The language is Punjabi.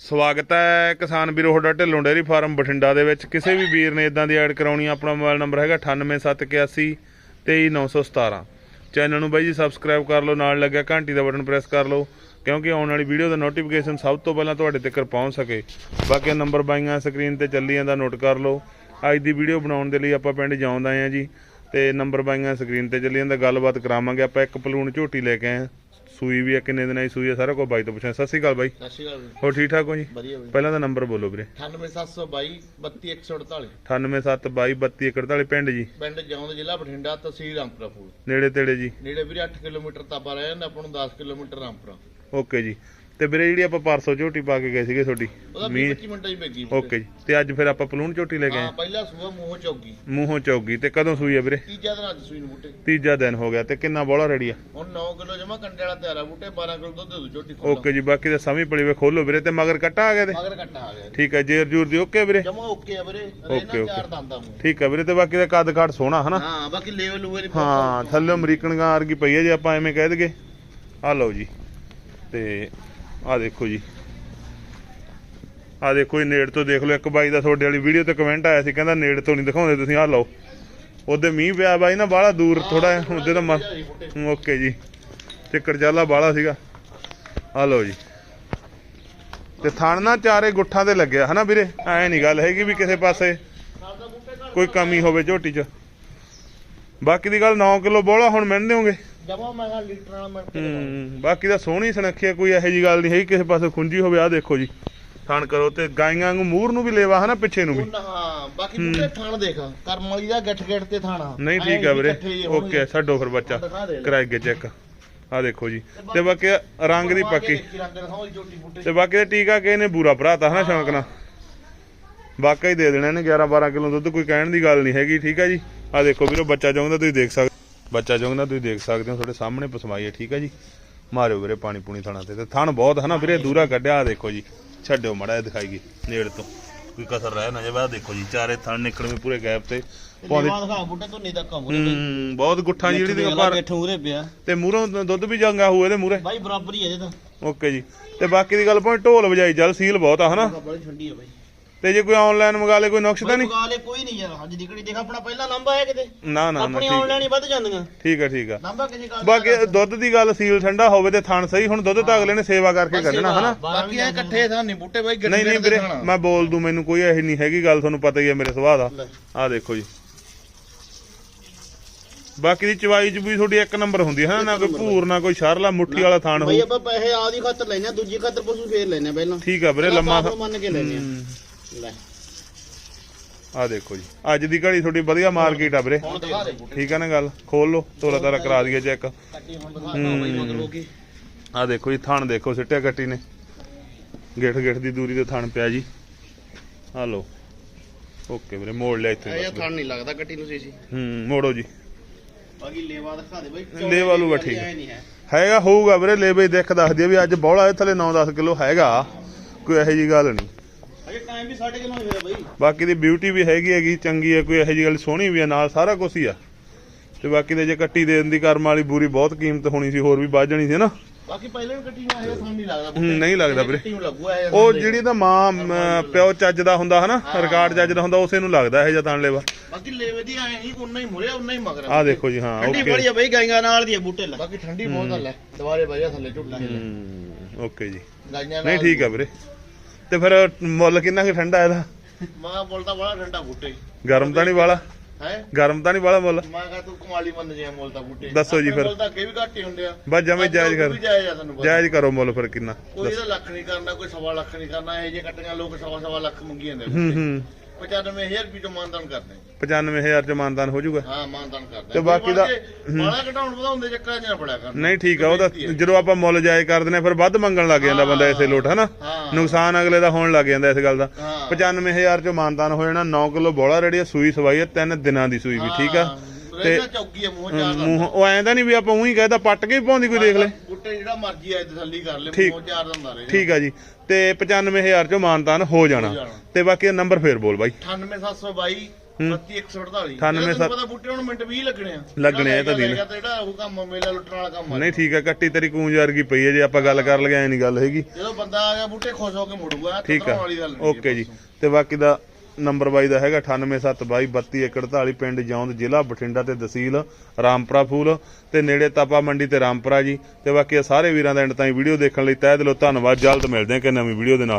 ਸਵਾਗਤ ਹੈ ਕਿਸਾਨ ਵੀਰੋ, ਤੁਹਾਡਾ ਢਿੱਲੋਂ ਡੇਅਰੀ ਫਾਰਮ ਬਠਿੰਡਾ ਦੇ ਵਿੱਚ। ਕਿਸੇ ਵੀ ਵੀਰ ਨੇ ਇਦਾਂ ਦੀ ਐਡ ਕਰਾਉਣੀ ਆਪਣਾ ਮੋਬਾਈਲ ਨੰਬਰ ਹੈਗਾ 98781 23917 ਚੈਨਲ ਨੂੰ ਬਾਈ ਜੀ ਸਬਸਕ੍ਰਾਈਬ ਕਰ ਲਓ, ਨਾਲ ਲੱਗਿਆ ਘੰਟੀ ਦਾ ਬਟਨ ਪ੍ਰੈਸ ਕਰ ਲਓ, ਕਿਉਂਕਿ ਆਉਣ ਵਾਲੀ ਵੀਡੀਓ ਦਾ ਨੋਟੀਫਿਕੇਸ਼ਨ ਸਭ ਤੋਂ ਪਹਿਲਾਂ ਤੁਹਾਡੇ ਤੱਕ ਪਹੁੰਚ ਸਕੇ। ਬਾਕੀ ਨੰਬਰ ਬਾਈਆਂ ਸਕਰੀਨ ਤੇ ਚੱਲੀ ਜਾਂਦਾ ਨੋਟ ਕਰ ਲਓ। ਅੱਜ ਦੀ ਵੀਡੀਓ ਬਣਾਉਣ ਦੇ ਲਈ ਆਪਾਂ ਪਿੰਡ ਜਾਉਂਦ ਆਏ ਜੀ, ਤੇ ਨੰਬਰ ਬਾਈਆਂ ਸਕਰੀਨ ਤੇ ਚੱਲੀ ਜਾਂਦਾ ਗੱਲਬਾਤ ਕਰਾਵਾਂਗੇ। ਆਪਾਂ ਇੱਕ ਪਲੂਣ ਝੋਟੀ ਲੈ ਕੇ ਆਏ ਹਾਂ। ਸੂਈ ਵੀ ਆ ਕਿੰਨੇ ਦਿਨਾਂ ਦੀ ਸੂਈ ਆ ਸਾਰਾ ਕੁਝ ਬਾਈ ਤੋਂ ਪੁੱਛਾਂ। ਸਤਿ ਸ਼੍ਰੀ ਅਕਾਲ ਬਾਈ। ਸਤਿ ਸ਼੍ਰੀ ਅਕਾਲ ਜੀ। ਹੋਰ ਠੀਕ ਠਾਕ ਹੋ ਜੀ? ਵਧੀਆ ਬਈ ਪਹਿਲਾਂ ਦਾ ਨੰਬਰ ਬੋਲੋ ਵੀਰੇ। 98722 32148 98722 ਪਿੰਡ ਜੀ। ਪਿੰਡ ਜੌਂਦ ਜ਼ਿਲ੍ਹਾ ਬਠਿੰਡਾ ਤਹਿਸੀਲ ਰਾਮਪੁਰਾ ਫੂਲ ਨੇੜੇ ਤੇੜੇ ਜੀ। ਨੇੜੇ ਵੀਰੇ 8 ਕਿਲੋਮੀਟਰ ਤਾਪਾ ਰਹਿ ਜਾਂਦਾ ਆਪਾਂ ਨੂੰ 10 ਕਿਲੋਮੀਟਰ ਰਾਮਪੁਰਾ। ਓਕੇ ਜੀ। ਤੇ ਵੀਰੇ ਜਿਹੜੀ ਆਪਾਂ ਪਰਸੋਂ ਝੋਟੀ ਪਾ ਕੇ ਗਏ ਸੀਗੇ ਤੁਹਾਡੀ ਉਹਦਾ ਮੀਂਹ 25 ਮਿੰਟਾਂ ਹੀ ਪੈਗੀ ਓਕੇ ਜੀ। ਤੇ ਅੱਜ ਫਿਰ ਆਪਾਂ ਪਲੂਣ ਝੋਟੀ ਲੈ ਕੇ ਹਾਂ ਪਹਿਲਾ ਸੂਆ ਮੂੰਹ ਚੌਗੀ। ਮੂੰਹੋਂ ਚੌਗੀ। ਤੇ ਕਦੋਂ ਸੂਈ ਆ ਵੀਰੇ? ਤੀਜਾ ਦਿਨ ਅੱਜ ਸੂਈ ਨੂੰ ਬੂਟੇ। ਤੀਜਾ ਦਿਨ ਹੋ ਗਿਆ। ਤੇ ਕਿੰਨਾ ਬੋਲਾ ਰੈਡੀ ਆ? ਹੁਣ 9 ਕਿਲੋ ਜਮਾ ਕੰਡੇ ਵਾਲਾ ਤਿਆਰਾ ਬੂਟੇ 12 ਕਿਲੋ ਦੁੱਧ ਦੇ ਦੋ ਝੋਟੀ ਖੋਲੋ ਓਕੇ ਜੀ ਬਾਕੀ ਤਾਂ ਸਮਝ ਪੜੀ ਵੇ ਖੋਲੋ ਵੀਰੇ। ਤੇ ਮਗਰ ਕੱਟਾ ਆ ਗਿਆ ਤੇ? ਮਗਰ ਕੱਟਾ ਆ ਗਿਆ ਠੀਕ ਹੈ ਜੇਰ ਜੂਰ ਦੀ ਓਕੇ ਵੀਰੇ? ਜਮਾ ਓਕੇ ਆ ਵੀਰੇ। ਰੇਨਾ। ਚਾਰ ਦੰਦਾ ਮੂੰਹ। ਠੀਕ ਹੈ ਵੀਰੇ ਤੇ ਬਾਕੀ ਦਾ ਕੱਦ ਕਾਠ ਸੋਹਣਾ ਹਨਾ? ਹਾਂ ਬਾਕੀ ਲੈਵਲ ਲੂਵਲ ਹੀ ਹਾਂ ਥੱਲੇ ਅਮਰੀਕਨ ਗਾਂ ਵਰਗੀ ਪਈ ਹੈ ਜੇ ਆਪਾਂ ਐਵੇਂ ਕਹਿ ਦਈਏ। ਆ ਲਓ ਜੀ। ਤੇ ਆ ਦੇਖੋ ਜੀ। ਆ ਦੇਖੋ ਇਹ ਨੇੜ ਤੋਂ ਦੇਖ ਲਓ, ਇੱਕ ਬਾਈ ਦਾ ਤੁਹਾਡੇ ਵਾਲੀ ਵੀਡੀਓ ਤੇ ਕਮੈਂਟ ਆਇਆ ਸੀ, ਕਹਿੰਦਾ ਨੇੜ ਤੋਂ ਨਹੀਂ ਦਿਖਾਉਂਦੇ, ਤੁਸੀਂ ਆ ਲਓ। ਉਹਦੇ ਮੀਂਹ ਪਿਆ ਬਾਈ ਨਾ, ਬਾਹਲਾ ਦੂਰ ਥੋੜਾ ਉਹਦੇ ਤਾਂ ਮਨ ਓਕੇ ਜੀ। ਤੇ ਕਰਜਾਲਾ ਬਾਹਲਾ ਸੀਗਾ। ਆ ਲਓ ਜੀ। ਤੇ ਥਣ ਨਾ ਚਾਰੇ ਗੁੱਠਾਂ ਤੇ ਲੱਗਿਆ, ਹਨਾ ਵੀਰੇ? ਐ ਨਹੀਂ ਗੱਲ ਹੈਗੀ ਵੀ ਕਿਸੇ ਪਾਸੇ ਕੋਈ ਕਮੀ ਹੋਵੇ ਝੋਟੀ 'ਚ। ਬਾਕੀ ਦੀ ਗੱਲ 9 ਕਿਲੋ ਬੋਲਾ ਹੁਣ ਮਿਲਦੇ ਹੋਗੇ ਜਮਾ ਮੈਂ ਕਿਹਾ ਲੀਟਰ ਨਾਲ ਮਿਲ ਕੇ ਹੂੰ ਬਾਕੀ ਦਾ ਸੋਹਣੀ ਸੁਨੱਖੀ ਆ, ਕੋਈ ਇਹੋ ਜੀ ਗੱਲ ਨਹੀਂ ਹੈਗੀ ਕਿਸੇ ਪਾਸੇ ਖੁੰਜੀ ਹੋਵੇ ਆ ਦੇਖੋ ਜੀ। ਥਣ ਕਰੋ ਤੇ ਗਾਈਆਂ ਨੂੰ ਮੂਰ ਨੂੰ ਵੀ ਲੈਵਾ ਹਨਾ ਪਿੱਛੇ ਨੂੰ ਵੀ। ਹਾਂ ਬਾਕੀ ਬੂਟੇ ਥਾਣ ਦੇਖ ਕਰਮ ਵਾਲੀ ਦਾ ਗੱਠ ਗੱਠ ਤੇ ਥਾਣਾ ਨਹੀਂ ਠੀਕ ਆ ਵੀਰੇ। ਓਕੇ ਛੱਡੋ ਫਿਰ ਬੱਚਾ। ਦਿਖਾ ਦੇ ਲੈ। ਕਰਾਈਏ ਚੈੱਕ ਆ ਦੇਖੋ ਜੀ। ਤੇ ਬਾਕੀ ਰੰਗ ਦੀ ਪੱਕੀ। ਰੰਗ ਦਿਖਾਓ ਜੀ ਝੋਟੀ ਬੂਟੇ ਤੇ ਬਾਕੀ ਦਾ ਟੀਕਾ ਕਿਸੇ ਨੇ ਬੂਰਾ ਭਰਾਤਾ ਹਨਾ ਸ਼ੌਂਕ ਨਾਲ। ਵਾਕਈ ਦੇ ਦੇਣਾ ਇਹਨੇ 11 12 ਕਿਲੋ ਦੁੱਧ ਕੋਈ ਕਹਿਣ ਦੀ ਗੱਲ ਨਹੀਂ ਹੈਗੀ ਠੀਕ ਆ ਜੀ? ਆ ਦੇਖੋ ਵੀਰੋ ਬੱਚਾ ਚੌਂਦਾ ਤੁਸੀਂ ਦੇਖ ਸਕਦੇ ਬੱਚਾ ਚੌਂਦਾ ਤੁਸੀਂ ਦੇਖ ਸਕਦੇ ਹੋ ਤੁਹਾਡੇ ਸਾਹਮਣੇ ਪਸਮਾਈ ਹੈ ਠੀਕ ਆ ਜੀ? ਮਾਰਿਓ ਵੀਰੇ ਪਾਣੀ ਪੂਣੀ ਥਣਾ ਤੇ। ਤੇ ਥਣ ਬਹੁਤ ਹਨਾ ਵੀਰੇ ਦੂਰਾ ਕੱਢਿਆ ਆ ਦੇਖੋ ਜੀ। ਛੱਡਿਓ ਮੜਾ ਦਿਖਾਈਏ ਨੇੜ ਤੋਂ। ਕੋਈ ਕਸਰ ਰਹਿ ਨਾ ਜਾਵੇ ਆ ਦੇਖੋ ਜੀ ਚਾਰੇ ਥਣ ਨਿਕਲਵੇਂ ਪੂਰੇ ਗੈਪ ਤੇ। ਪਾਉਂਦੇ ਪਾਉਂਦੇ ਦਿਖਾ ਬੂਟੇ ਤੋਂ ਨਹੀਂ ਤੱਕ ਆਉਂਦੇ ਹੂੰ ਬਹੁਤ ਗੁੱਠਾਂ ਜਿਹੜੀ ਦੀ ਪਰ ਪਿਆ। ਤੇ ਮੂਹਰੋਂ ਦੁੱਧ ਵੀ ਜੰਗਾ ਹੋਏ ਇਹਦੇ ਮੂਹਰੇ। ਬਾਈ ਬਰਾਬਰ ਹੀ ਹੈ ਜੇ ਤਾਂ। ਓਕੇ ਜੀ। ਤੇ ਬਾਕੀ ਦੀ ਗੱਲ ਭਾਵੇਂ ਢੋਲ ਵਜਾਈ ਚੱਲ ਸੀਲ ਬਹੁਤ ਆ ਹਨਾ? ਬੜੀ ਠੰਡੀ ਹੈ ਬਾਈ। ਤੇ ਜੇ ਕੋਈ ਆਨਲਾਈਨ ਮੰਗਾ ਲੇ ਕੋਈ ਨੁਕਸ ਤਾਂ ਨਹੀਂ? ਮੁਕਾਲੇ ਕੋਈ ਨਹੀਂ ਯਾਰ ਅੱਜ ਨਿਕੜੀ ਦੇਖ ਆਪਣਾ ਪਹਿਲਾ ਲੰਬਾ ਹੈ ਕਿਤੇ। ਨਾ ਨਾ ਨਾ ਆਪਣੀ ਠੀਕ ਆਨਲਾਈਨ ਹੀ ਵੱਧ ਜਾਂਦੀਆਂ। ਠੀਕ ਹੈ ਠੀਕ ਹੈ। ਲੰਬਾ ਕਿਸੇ ਗੱਲ ਬਾਕੀ ਦੁੱਧ ਦੀ ਗੱਲ ਸੀਲ ਠੰਡਾ ਹੋਵੇ ਤੇ ਥਣ ਸਹੀ ਹੁਣ ਦੁੱਧ ਤਾਂ ਅਗਲੇ ਨੇ ਸੇਵਾ ਕਰਕੇ ਕੱਢਣਾ ਹਨਾ? ਬਾਕੀ ਇਹ ਇਕੱਠੇ ਥਾਂ ਨਹੀਂ ਬੂਟੇ ਬਾਈ ਗੱਡੀ ਨਹੀਂ ਨਹੀਂ ਵੀਰੇ ਮੈਂ ਬੋਲ ਦੂੰ ਮੈਨੂੰ ਕੋਈ ਇਹੀ ਨਹੀਂ ਹੈਗੀ ਗੱਲ ਤੁਹਾਨੂੰ ਪਤਾ ਹੀ ਹੈ ਮੇਰੇ ਸੁਭਾਅ ਦਾ। ਲੈ। ਆਹ ਦੇਖੋ ਜੀ। ਬਾਕੀ ਦੀ ਚਵਾਈ ਚ ਵੀ ਤੁਹਾਡੀ ਇੱਕ ਨੰਬਰ ਹੁੰਦੀ ਹੈ ਨਾ ਨਾ ਕੋਈ ਭੂਰ ਨਾ ਕੋਈ ਸ਼ਰਲਾ ਮੁੱਠੀ ਵਾਲਾ ਥਾਣ ਬਾਈ ਹੋਊ। ਆਪਾਂ ਪੈਸੇ ਆਦੀ ਖਾਤਰ ਲੈਣੇ ਆ ਦੂਜੀ ਖਾਤਰ ਪਸ਼ੂ ਫੇਰ ਲੈਣੇ ਆ ਪਹਿਲਾਂ। ਠੀਕ ਆ ਵੀਰੇ ਲੰਮਾ ਮੰਨ ਕੇ ਲੈਣੇ। ਆ ਲੈ। ਆਹ ਦੇਖੋ ਜੀ। ਅੱਜ ਦੀ ਘੜੀ ਤੁਹਾਡੀ ਵਧੀਆ ਮਾਰਕੀਟ ਆ ਵੀਰੇ। ਹੁਣ ਦਿਖਾ ਦੇ। ਬੂਟੇ ਠੀਕ ਆ ਨਾ ਗੱਲ? ਖੋਲ ਲਓ ਤੋਲਾ ਤਾਰਾ ਕਰਾ ਦਈਏ ਚੈੱਕ। ਕੱਟੀ ਹੁਣ ਦਿਖਾ ਦੋ ਬਾਈ ਮਤਲਬ ਕਿ। ਆਹ ਦੇਖੋ ਜੀ ਥਣ ਦੇਖੋ ਸਿੱਟਿਆ ਕੱਟੀ ਨੇ। ਗਿੱਠ ਗਿੱਠ ਦੀ ਦੂਰੀ ਤੇ ਥਣ ਪਿਆ ਜੀ। ਆ ਲਓ। ਓਕੇ ਵੀਰੇ ਮੋੜ ਲਿਆ ਇੱਥੇ ਇਹ। ਥਣ ਨਹੀਂ ਲੱਗਦਾ ਕੱਟੀ ਨੂੰ ਸੀ ਸੀ ਹੂੰ ਮੋੜੋ ਜੀ। ਬਾਕੀ ਲੇਵਾ ਦਿਖਾ ਦੇ ਬਾਈ ਲੇਵਾ ਲੂਵਾ ਠੀਕ। ਹੈਗਾ ਹੋਊਗਾ ਵੀਰੇ ਲੇਬੇ ਦੇਖ ਦੱਸਦੀ ਆ ਵੀ ਅੱਜ ਬੌਲਾ ਥੱਲੇ 9-10 ਕਿਲੋ ਹੈਗਾ। ਕੋਈ ਇਹੋ ਜੀ ਗੱਲ ਨਹੀਂ। ਅਜੇ ਟਾਈਮ ਵੀ 8:30 ਕਿਲੋ ਹੋਇਆ ਬਾਈ। ਬਾਕੀ ਦੀ ਬਿਊਟੀ ਵੀ ਹੈਗੀ ਹੈਗੀ ਚੰਗੀ ਹੈ ਕੋਈ ਇਹੋ ਜੀ ਗੱਲ ਸੋਹਣੀ ਵੀ ਹੈ ਨਾਲ ਸਾਰਾ ਕੁਝ ਹੀ ਆ। ਤੇ ਬਾਕੀ ਦੇ ਜੇ ਕੱਟੀ ਦੇਣ ਦੀ ਕਰਮ ਵਾਲੀ ਬੂਰੀ ਬਹੁਤ ਕੀਮਤ ਹੋਣੀ ਸੀ ਹੋਰ ਵੀ ਵੱਧ ਜਾਣੀ ਸੀ ਨਾ? ਬਾਕੀ ਪਹਿਲੇ ਵੀ ਕੱਟੀ ਨੂੰ ਇਹ ਥਣ ਨਹੀਂ ਲੱਗਦਾ ਹੂੰ, ਨਹੀਂ ਲੱਗਦਾ ਵੀਰੇ। ਕੱਟੀ ਨੂੰ ਲੱਗੂਗਾ ਇਹ ਉਹ ਜਿਹੜੀ ਤਾਂ ਮਾਂ ਮ, ਪਿਓ ਚੱਜ ਦਾ ਹੁੰਦਾ ਹਨਾ ਰਿਕਾਰਡ ਚੱਜ ਦਾ ਹੁੰਦਾ ਉਸੇ ਨੂੰ ਲੱਗਦਾ ਇਹ ਜਾਂ ਤਾਂ ਲੇਵਾ ਬਾਕੀ ਲੇਵੇ ਦੀ ਆਏ ਨਹੀਂ ਉਨਾ ਹੀ ਮੁਰੇ ਉਨਾ ਹੀ ਮਗਰ ਆਹ ਦੇਖੋ ਜੀ ਹਾਂ ਠੰਡੀ ਓਕੇ ਬੜੀ ਆ ਬਾਈ ਗਾਈਆਂ ਨਾਲ ਦੀ ਆ ਬੂਟੇ ਲੈ। ਬਾਕੀ ਠੰਡੀ ਬਹੁਤ ਆ ਲੈ। ਦੁਬਾਰੇ ਬਾਈਆ ਥੱਲੇ ਝੁੱਟਾ ਹੂੰ, ਓਕੇ ਜੀ। ਗਾਈਆਂ ਨਹੀਂ ਠੀਕ ਆ ਵੀਰੇ। ਤੇ ਫਿਰ ਮੁੱਲ ਕਿੰਨਾ ਕੁ ਠੰਡਾ ਇਹਦਾ? ਮਾਂ ਬੋਲਦਾ ਬੜਾ ਠੰਡਾ ਬੂਟੇ। ਗਰਮ ਤਾਂ ਨਹੀਂ ਵਾਲਾ? ਹੈ? ਗਰਮ ਤਾਂ ਨਹੀਂ ਵਾਲਾ ਮੁੱਲ? ਮੈਂ ਕਹਾ ਤੂੰ ਕਮਾਲੀ ਮੰਨ ਜੇ ਬੋਲਦਾ ਬੂਟੇ। ਦੱਸੋ ਜੀ ਫਿਰ। ਮੁੱਲ ਤਾਂ ਅੱਗੇ ਵੀ ਘੱਟ ਹੀ ਹੁੰਦੇ ਆ। ਬਸ ਜਮੇ ਜਾਇਜ਼ ਕਰ। ਜਾਇਜ਼ ਕਰੋ ਮੁੱਲ ਫਿਰ ਕਿੰਨਾ। ਕੋਈ ਇਹਦਾ ਲੱਖ ਨਹੀਂ ਕਰਨਾ ਕੋਈ ਸਵਾ ਲੱਖ ਨਹੀਂ ਕਰਨਾ ਇਹ ਜੇ ਕੱਟੀਆਂ ਲੋਕ ਸਵਾ ਸਵਾ ਲੱਖ ਮੰਗੀ ਜਾਂਦੇ ਹੂੰ ਹੂੰ। 95000 ਰੁਪਏ ਤੋਂ ਮਾਨਦਾਨ ਕਰਦੇ 95000 ਚ ਮਾਨਦਾਨ ਹੋ ਜਾਊਗਾ। ਹਾਂ ਮਾਨਦਾਨ ਕਰਦੇ ਤੇ ਬਾਕੀ ਦਾ- ਮਾਲਾ ਘਟਾਉਣ ਵਧਾਉਂਦੇ ਚੱਕਰਾਂ 'ਚ ਨਾ ਪੜਿਆ ਕਰ ਨਹੀਂ ਠੀਕ ਆ ਉਹਦਾ ਜਦੋਂ ਆਪਾਂ ਮੁੱਲ ਜਾਇਜ਼ ਕਰ ਦਿੰਦੇ ਆ ਫਿਰ ਵੱਧ ਮੰਗਣ ਲੱਗ ਜਾਂਦਾ ਬੰਦਾ ਇਸੇ ਲੋਟ ਹਨਾ? ਹਾਂ। ਨੁਕਸਾਨ ਅਗਲੇ ਦਾ ਹੋਣ ਲੱਗ ਜਾਂਦਾ ਇਸ ਗੱਲ ਦਾ। ਹਾਂ। 95000 ਚ ਮਾਨਦਾਨ ਹੋ ਜਾਣਾ 9 ਕਿਲੋ ਬੋਲਾ ਰੇੜੀ ਆ, ਸੂਈ ਸਵਾਈ ਹੈ ਤਿੰਨ ਦਿਨਾਂ ਦੀ ਸੂਈ ਵੀ ਠੀਕ ਆ? ਤੇ ਚੌਕੀ ਆ ਮੂੰਹ ਚਾਰ ਦਾ ਮੂੰਹ ਉਹ ਐਂ ਤਾਂ ਨਹੀਂ ਵੀ ਆਪਾਂ ਉਹੀ ਕਹਿਦਾ ਪੱਟ ਕੇ ਪਾਉਂਦੀ ਕੋਈ ਦੇਖ ਲੈ। ਜਿਹੜਾ ਮਰਜ਼ੀ ਆ ਤਸੱਲੀ ਕਰ ਲੈ ਠੀਕ। ਮੂੰਹ ਚਾਰ ਦਾ ਹੁੰਦਾ ਰਹੇ ਠੀਕ ਆ ਜੀ। ਤੇ 95000 ਚੋਂ ਮਾਨਦਾਨ ਹੋ ਜਾਣਾ। ਤੇ ਬਾਕੀ ਨੰਬਰ ਫੇਰ ਬੋਲ ਬਾਈ। 98722 32148 98 ਤੁਹਾਨੂੰ ਪਤਾ ਬੂਟੇ ਹੁਣ ਮਿੰਟ 20 ਲੱਗਣੇ ਆ। ਲੱਗਣੇ ਆ ਇਹ ਤਾਂ ਜਿਹੜਾ ਦਿਨ। ਲੈ ਗਿਆ ਤੇ ਜਿਹੜਾ ਉਹ ਕੰਮ ਮੇਲਾ ਲੁੱਟਣ ਵਾਲਾ ਕੰਮ ਆ। ਨਹੀਂ ਠੀਕ ਹੈ ਕੱਟੀ ਤੇਰੀ ਕੂੰਜ ਵਰਗੀ ਪਈ ਹੈ ਜੇ ਆਪਾਂ ਗੱਲ ਕਰ ਲਗੇ ਐ ਨਹੀਂ ਗੱਲ ਹੈਗੀ। ਜਦੋਂ ਬੰਦਾ ਆ ਗਿਆ ਬੂਟੇ ਖੁਸ਼ ਹੋ ਕੇ ਮੁੜੂਗਾ ਠੀਕ ਆ। ਵਾਲੀ ਗੱਲ ਨਹੀਂ ਓਕੇ ਜੀ। ਤੇ ਬਾਕੀ ਦਾ ਨੰਬਰ ਬਾਈ ਦਾ ਹੈਗਾ 9872232148 ਪਿੰਡ ਜੌਂਦ ਜ਼ਿਲ੍ਹਾ ਬਠਿੰਡਾ ਤੇ ਤਹਿਸੀਲ ਰਾਮਪੁਰਾ ਫੂਲ। ਤੇ ਨੇੜੇ ਤਾਪਾ ਮੰਡੀ ਤੇ ਰਾਮਪੁਰਾ ਜੀ। ਤੇ ਬਾਕੀ ਸਾਰੇ ਵੀਰਾਂ ਦਾ ਐਂਡ ਤਾਈਂ ਵੀਡੀਓ ਦੇਖਣ ਲਈ ਤਹਿ ਦਿਲੋਂ ਧੰਨਵਾਦ। ਜਲਦ ਮਿਲਦੇ ਹਾਂ ਕਿ ਨਵੀਂ ਵੀਡੀਓ ਦੇ ਨਾਲ।